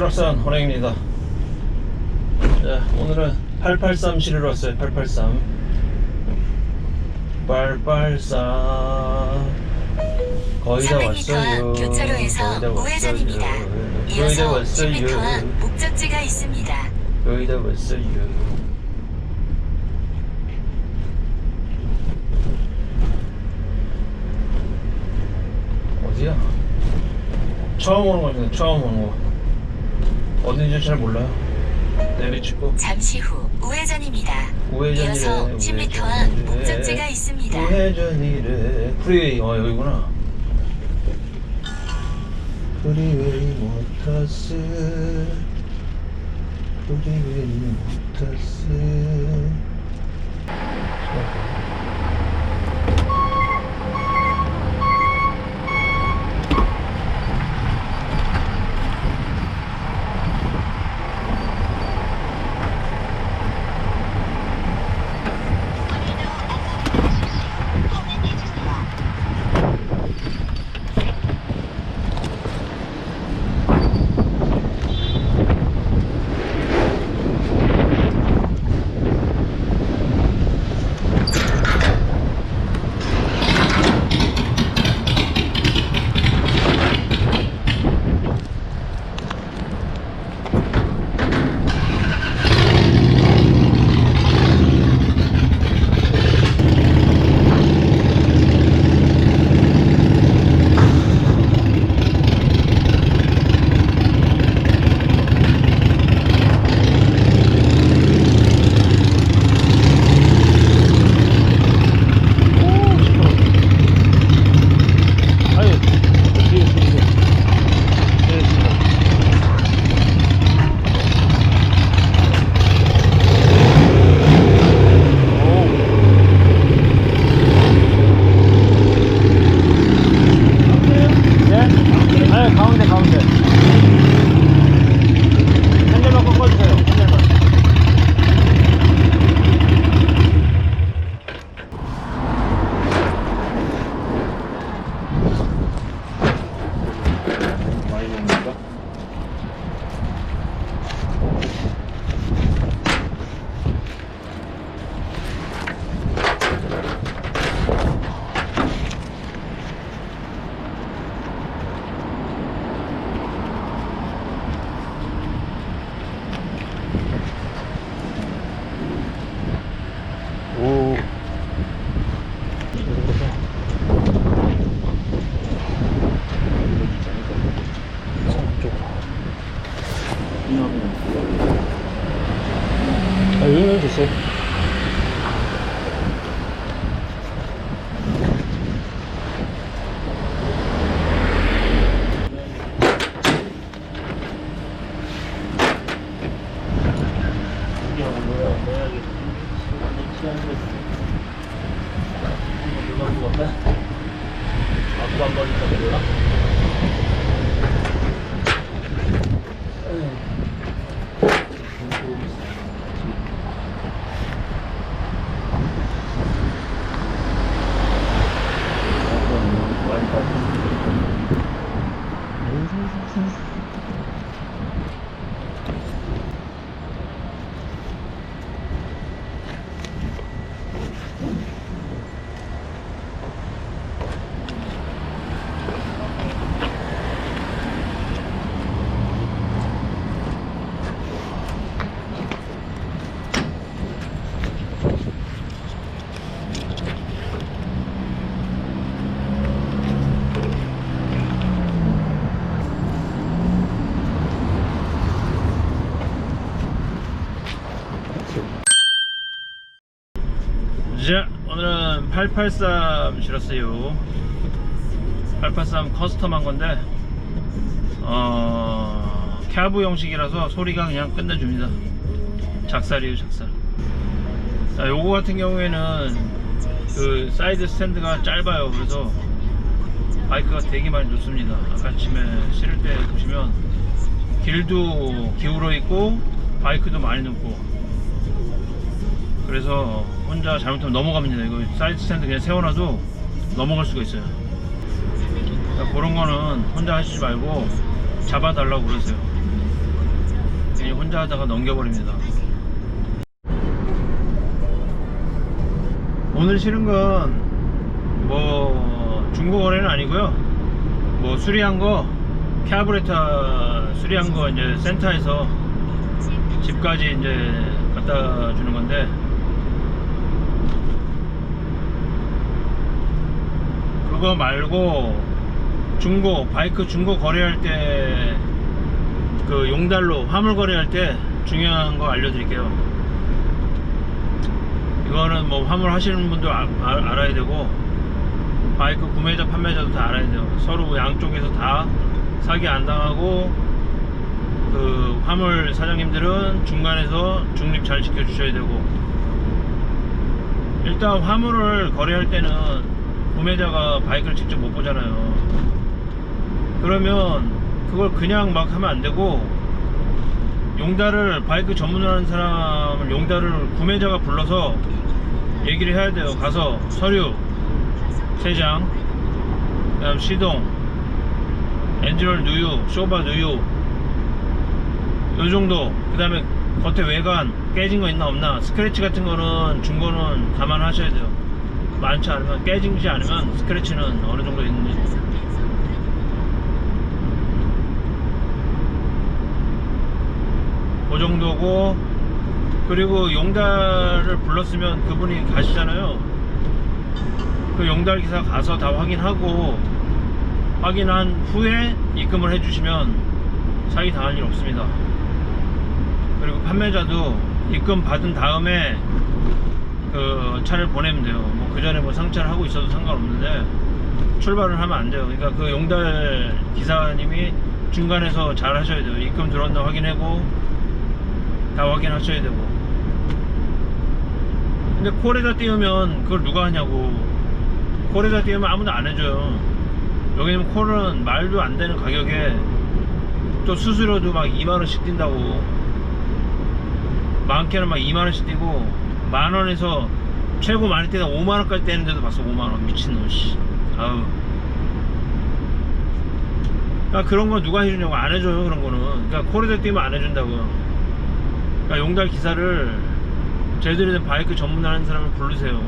수락산 혼행입니다. 자, 오늘은 883 실으러 왔어요. 883. 883. 거의 다 300m 왔어요. 교차로에서 거의 다 우회전입니다. 왔어요. 거의 다 이어서 왔어요. 10m 앞 목적지가 있습니다. 거의 다 왔어요. 어디야? 처음 오는 거죠. 처음 오는 거. 어딘지 잘 몰라요. 내리치고 잠시 후 우회전입니다. 우회전이래. 이어서 10m 앞 우회전이래. 목적지가 있습니다. 우회전이래. 프리웨이. 어 여기구나. 프리웨이 모터스. 프리웨이 모터스. 아, 여기는 됐어요. 아무도 안 버릴까 몰라? 자, 오늘은 883 실었어요. 883 커스텀 한 건데, 어, 캬브 형식이라서 소리가 그냥 끝내줍니다. 작살이에요, 작살. 자, 요거 같은 경우에는 그 사이드 스탠드가 짧아요. 그래서 바이크가 되게 많이 좋습니다. 아침에 실을 때 보시면 길도 기울어 있고 바이크도 많이 눕고 그래서 혼자 잘못하면 넘어갑니다. 이거 사이드 스탠드 그냥 세워놔도 넘어갈 수가 있어요. 그러니까 그런 거는 혼자 하시지 말고 잡아달라고 그러세요. 괜히 혼자 하다가 넘겨버립니다. 오늘 실은 건 뭐 중고 거래는 아니고요. 뭐 수리한 거 캐브레타 수리한 거 이제 센터에서 집까지 이제 갖다 주는 건데 그거 말고 중고 바이크 중고 거래할 때 그 용달로 화물 거래할 때 중요한 거 알려드릴게요. 이거는 뭐 화물 하시는 분도 아- 아- 알아야 되고 바이크 구매자 판매자도 다 알아야 돼요. 서로 양쪽에서 다 사기 안 당하고 그 화물 사장님들은 중간에서 중립 잘 지켜주셔야 되고 일단 화물을 거래할 때는 구매자가 바이크를 직접 못 보잖아요. 그러면 그걸 그냥 막 하면 안 되고 용달을 바이크 전문을 하는 사람을 용달을 구매자가 불러서 얘기를 해야 돼요. 가서 서류 세 장, 그 다음 시동, 엔진오일 누유, 쇼바 누유, 요 정도. 그 다음에 겉에 외관 깨진 거 있나 없나. 스크래치 같은 거는 중고는 감안하셔야 돼요. 많지 않으면 깨지지 않으면 스크래치는 어느 정도 있는지. 그 정도고 그리고 용달을 불렀으면 그분이 가시잖아요. 그 용달 기사 가서 다 확인하고 확인한 후에 입금을 해주시면 사기 당할 일 없습니다. 그리고 판매자도 입금 받은 다음에 그 차를 보내면 돼요. 뭐 그 전에 뭐 상차를 하고 있어도 상관없는데 출발을 하면 안 돼요. 그러니까 그 용달 기사님이 중간에서 잘 하셔야 돼요. 입금 들어온다 확인하고 다 확인하셔야 되고. 근데 콜에다 띄우면 그걸 누가 하냐고. 콜에다 띄우면 아무도 안 해줘요. 여기는 콜은 말도 안 되는 가격에 또 수수료도 막 2만원씩 뛴다고. 많게는 막 2만원씩 뛰고, 만 원에서 최고 많이 뛰다 5만 원까지 떼는데도 봤어, 5만 원. 미친놈, 씨. 아우. 그러니까 그런 거 누가 해주냐고 안 해줘요, 그런 거는. 그러니까 콜에다 띄우면 안 해준다고. 그러니까 용달 기사를 제대로 된 바이크 전문하는 사람을 부르세요.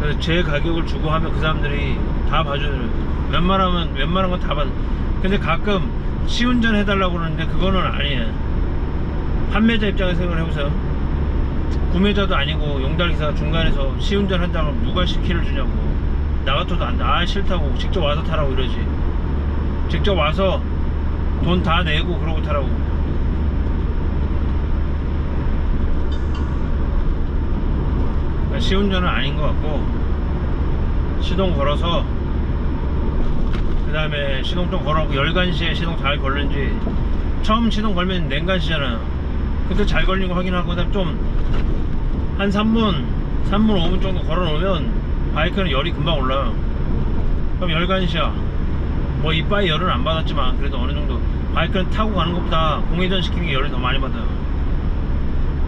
그래서 제 가격을 주고 하면 그 사람들이 다 봐줘요. 웬만하면 웬만한 건다 받. 근데 가끔 시운전 해달라고 그러는데 그거는 아니에요. 판매자 입장에서 생각을 해보세요. 구매자도 아니고 용달 기사가 중간에서 시운전 한다고 누가 시키를 주냐고. 나 같아도 안 돼. 아 싫다고 직접 와서 타라고 이러지. 직접 와서 돈 다 내고 그러고 타라고. 그러니까 시운전은 아닌 것 같고 시동 걸어서 그 다음에 시동 좀 걸어놓고 열간시에 시동 잘 걸는지 처음 시동 걸면 냉간시잖아요 그때 잘 걸린 거 확인하고 그다음 좀 한 3분 3분 5분 정도 걸어 놓으면 바이크는 열이 금방 올라요. 그럼 열간시야 뭐 이빠이 열은 안 받았지만 그래도 어느 정도 바이크는 타고 가는 것보다 공회전 시키는 게 열이 더 많이 받아요.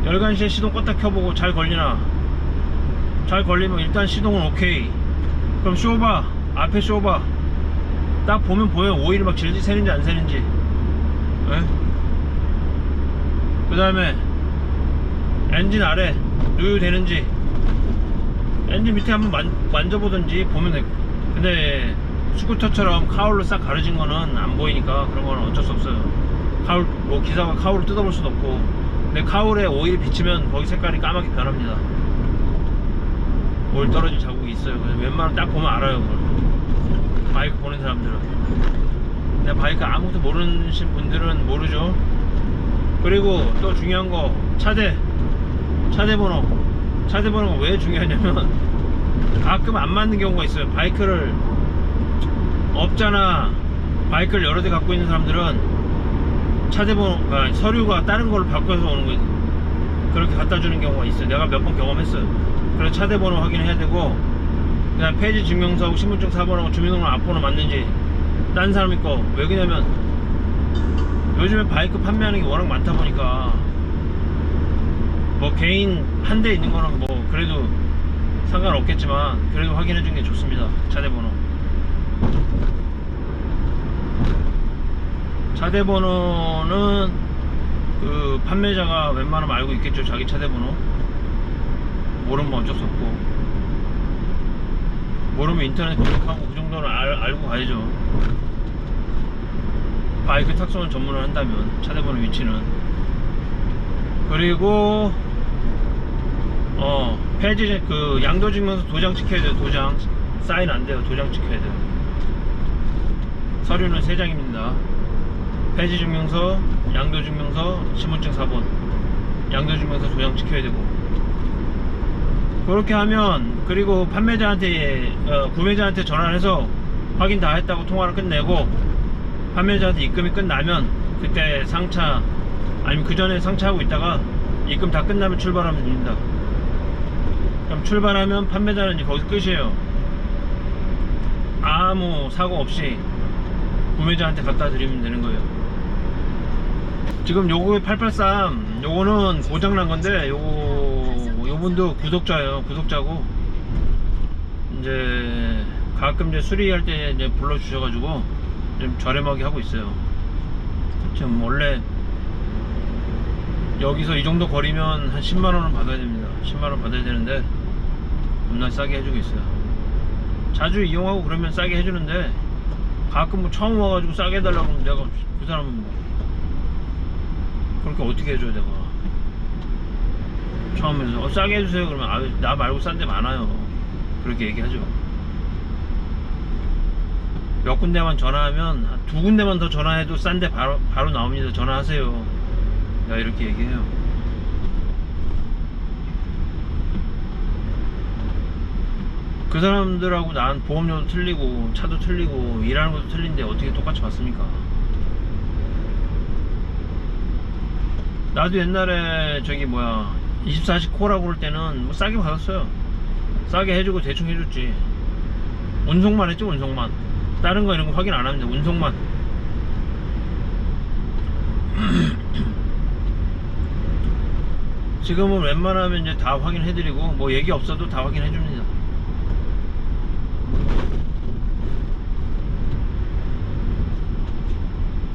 열간시에 시동 껐다 켜보고 잘 걸리나? 잘 걸리면 일단 시동은 오케이. 그럼 쇼바 앞에 쇼바. 딱 보면 보여 오일이 막 질질 새는지 안 새는지. 그 다음에 엔진 아래 누유 되는지 엔진 밑에 한번 만, 만져보든지 보면 돼 근데 스쿠터처럼 카울로 싹 가려진 거는 안 보이니까 그런 거는 어쩔 수 없어요. 카울 뭐 기사가 카울을 뜯어볼 수도 없고. 근데 카울에 오일이 비치면 거기 색깔이 까맣게 변합니다. 오일 떨어진 자국이 있어요. 웬만하면 딱 보면 알아요 그걸. 바이크 보는 사람들은. 근데 바이크 아무것도 모르는 분들은 모르죠. 그리고 또 중요한 거 차대 차대 번호 차대 번호가 왜 중요하냐면 가끔 안 맞는 경우가 있어요. 바이크를 업자나 바이크를 여러 대 갖고 있는 사람들은 차대 번호 아, 서류가 다른 걸로 바꿔서 오는 거예요 그렇게 갖다 주는 경우가 있어요. 내가 몇 번 경험했어요. 그래서 차대 번호 확인해야 되고 그냥 폐지 증명서하고 신분증 사본하고 주민등록 앞번호 맞는지 딴 사람이 거왜 그러냐면 요즘에 바이크 판매하는 게 워낙 많다 보니까 뭐 개인 한 대 있는 거는 뭐 그래도 상관없겠지만 그래도 확인해 주는 게 좋습니다. 차대 번호. 차대 번호는 그 판매자가 웬만하면 알고 있겠죠. 자기 차대 번호. 모르면 어쩔 수 없고. 모르면 인터넷 검색하고 그 정도는 알, 알고 가야죠. 바이크 탁송을 전문을 한다면 차대 번호 위치는. 그리고 어. 폐지 그 양도증명서 도장 찍혀야 돼요 도장. 사인 안 돼요 도장 찍혀야 돼요. 서류는 세 장입니다. 폐지증명서 양도증명서 신분증 4번 양도증명서 도장 찍혀야 되고. 그렇게 하면 그리고 판매자한테 어, 구매자한테 전화를 해서 확인 다 했다고 통화를 끝내고 판매자한테 입금이 끝나면 그때 상차 아니면 그 전에 상차하고 있다가 입금 다 끝나면 출발하면 됩니다. 그럼 출발하면 판매자는 이제 거기서 끝이에요. 아무 사고 없이 구매자한테 갖다 드리면 되는 거예요. 지금 요거 883 요거는 고장난 건데 요거 요분도 구독자예요. 구독자고 이제 가끔 이제 수리할 때 이제 불러 주셔가지고 좀 저렴하게 하고 있어요. 지금 원래 여기서 이 정도 거리면 한 10만 원은 받아야 됩니다. 10만 원 받아야 되는데 겁나 싸게 해주고 있어요. 자주 이용하고 그러면 싸게 해주는데 가끔 뭐 처음 와가지고 싸게 해달라고 하면 내가 그 사람은 뭐 그렇게 어떻게 해줘야 내가? 처음에서 어, 싸게 해주세요. 그러면 아, 나 말고 싼 데 많아요. 그렇게 얘기하죠. 몇 군데만 전화하면 한두 군데만 더 전화해도 싼 데 바로, 바로 나옵니다. 전화하세요. 내가 이렇게 얘기해요 그 사람들하고 난 보험료도 틀리고 차도 틀리고 일하는 것도 틀린데 어떻게 똑같이 받습니까? 나도 옛날에 저기 뭐야 24시 코라고 그럴 때는 뭐 싸게 받았어요. 싸게 해주고 대충 해줬지. 운송만 했죠 운송만. 다른 거 이런 거 확인 안 합니다 운송만. 지금은 웬만하면 이제 다 확인해드리고 뭐 얘기 없어도 다 확인해줍니다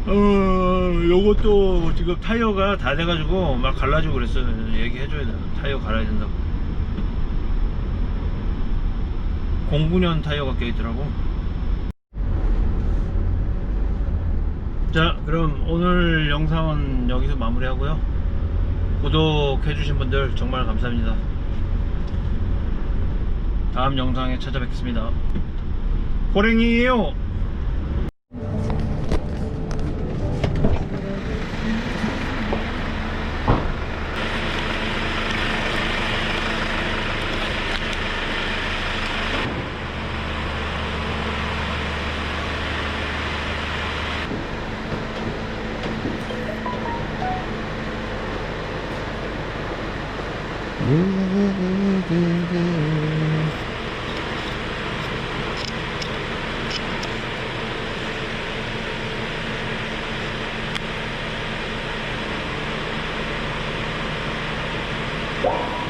어, 요것도 지금 타이어가 다 돼가지고 막 갈라지고 그랬어요. 얘기해줘야 돼. 타이어 갈아야 된다고. 09년 타이어가 껴있더라고. 자, 그럼 오늘 영상은 여기서 마무리하고요. 구독해주신 분들 정말 감사합니다. 다음 영상에 찾아뵙겠습니다. 호랭이에요! Yeah.